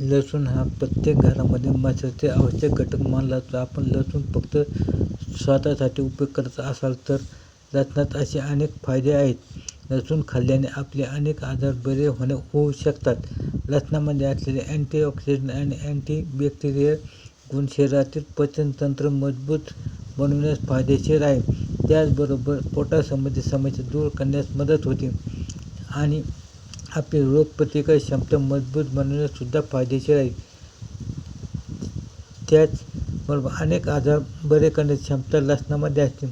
लसूण हा प्रत्येक घरामध्ये मसाल्याचे आवश्यक घटक मानला जातो. आपण लसूण फक्त स्वतःसाठी उपयोग करत असाल तर लसणात असे अनेक फायदे आहेत. लसूण खाल्ल्याने आपले अनेक आजार बरे होणे होऊ शकतात. लसणामध्ये असलेले अँटीऑक्सिडंट आणि अँटीबॅक्टेरियल गुण शरीरातील पचनतंत्र मजबूत बनवण्यास फायदेशीर आहे. त्याचबरोबर पोटासंबंधी समस्या दूर करण्यास मदत होते. आणि आपली रोगप्रतिकार क्षमता मजबूत बनवण्यासुद्धा फायदेशीर आहे. त्याचबरोबर अनेक आजार बरे करण्याची क्षमता लसणामध्ये असते.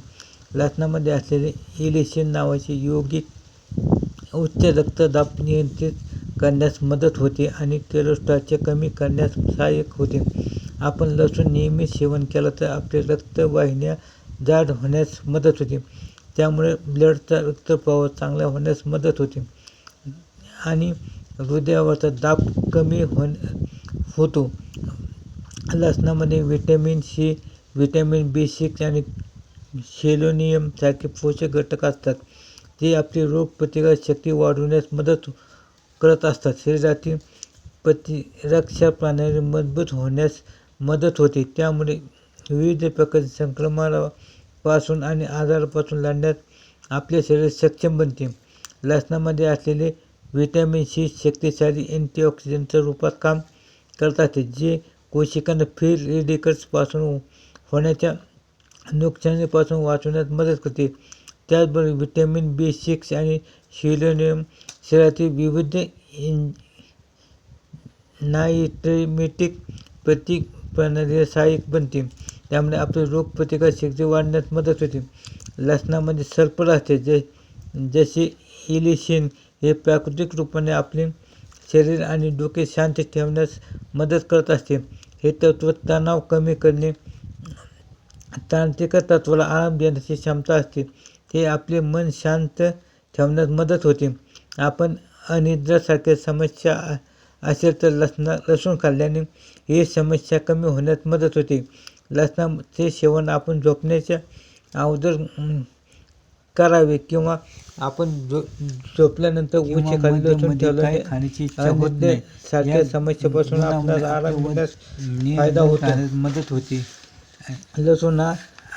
लसणामध्ये असलेले इलेशियन नावाचे योगिक उच्च रक्तदाब नियंत्रित करण्यास मदत होते आणि कोलेस्ट्रॉलचे कमी करण्यास सहाय्यक होते. आपण लसूण नियमित सेवन केलं तर आपले रक्तवाहिन्या जाड होण्यास मदत होते. त्यामुळे ब्लडचा रक्तप्रवाह चांगला होण्यास मदत होते. आणि हृदयावरचा दाब कमी होण होतो. लसणामध्ये vitamin C vitamin B six आणि सेलोनियमसारखे पोषक घटक असतात. ते आपली रोगप्रतिकार शक्ती वाढवण्यास मदत करत असतात. शरीरातील प्रतिरक्षा प्रणाली मजबूत होण्यास मदत होते. त्यामुळे विविध प्रकारच्या संक्रमणापासून आणि आजारापासून लढण्यास आपले शरीर सक्षम बनते. लसणामध्ये असलेले व्हिटॅमिन सी शक्तिशाली अँटीऑक्सिडंटच्या रूपात काम करत असते जे कोशिकांना फ्री रेडिकल्सपासून होण्याच्या नुकसानीपासून वाचवण्यात मदत करते. त्याचबरोबर व्हिटॅमिन बी सिक्स आणि शिलोनियम शरीरातील विविध इन नायट्रेमेटिक प्रतिप्रणालीला सहाय्यक बनते. त्यामुळे आपली रोगप्रतिकार शक्ती वाढण्यास मदत होते. लसणामध्ये सल्फर असते जे जसे इलिशिन हे प्राकृतिक रूपाने आपले शरीर आणि डोके शांत ठेवण्यास मदत करत असते. हे तत्त्व तणाव कमी करणे तांत्रिक तत्त्वाला आराम देण्याची क्षमता असते. हे आपले मन शांत ठेवण्यास मदत होते. आपण अनिद्रासारख्या समस्या असेल तर लसणा लसूण खाल्ल्याने ही समस्या कमी होण्यास मदत होते. लसणाचे सेवन आपण झोपण्याच्या अगोदर करावे किंवा आपण झोपल्यानंतर उशी खाली लसूण ठेवल्याने खाण्याची होत सारख्या समस्यापासून आपल्याला आराम होण्यास फायदा होतो. मदत होते. लसूण हा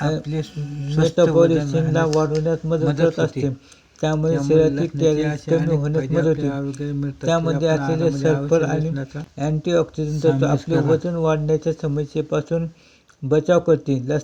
आपले मेटाबॉलिझमला वाढवण्यास मदत होते. असते. त्यामुळे शरीरातील कॅलरीज कमी होण्यास मदत होते. त्यामध्ये असलेले सल्फर आणि अँटीऑक्सिडंट आपले वजन वाढण्याच्या समस्येपासून बचाव करते.